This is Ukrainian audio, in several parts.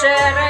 Jerry.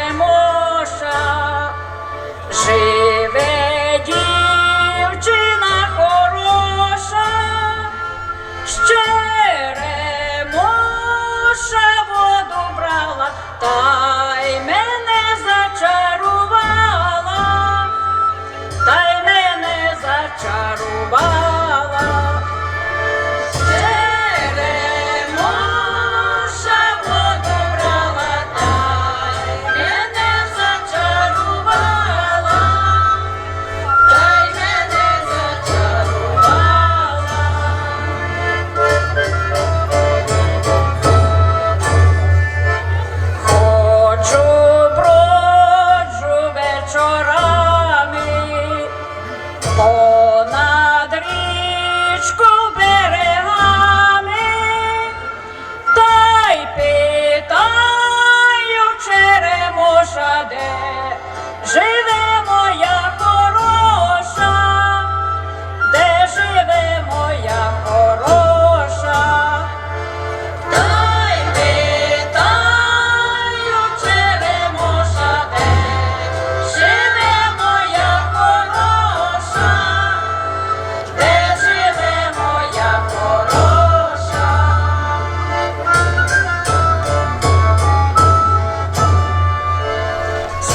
Oh.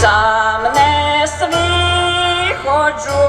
сам не свій ходжу.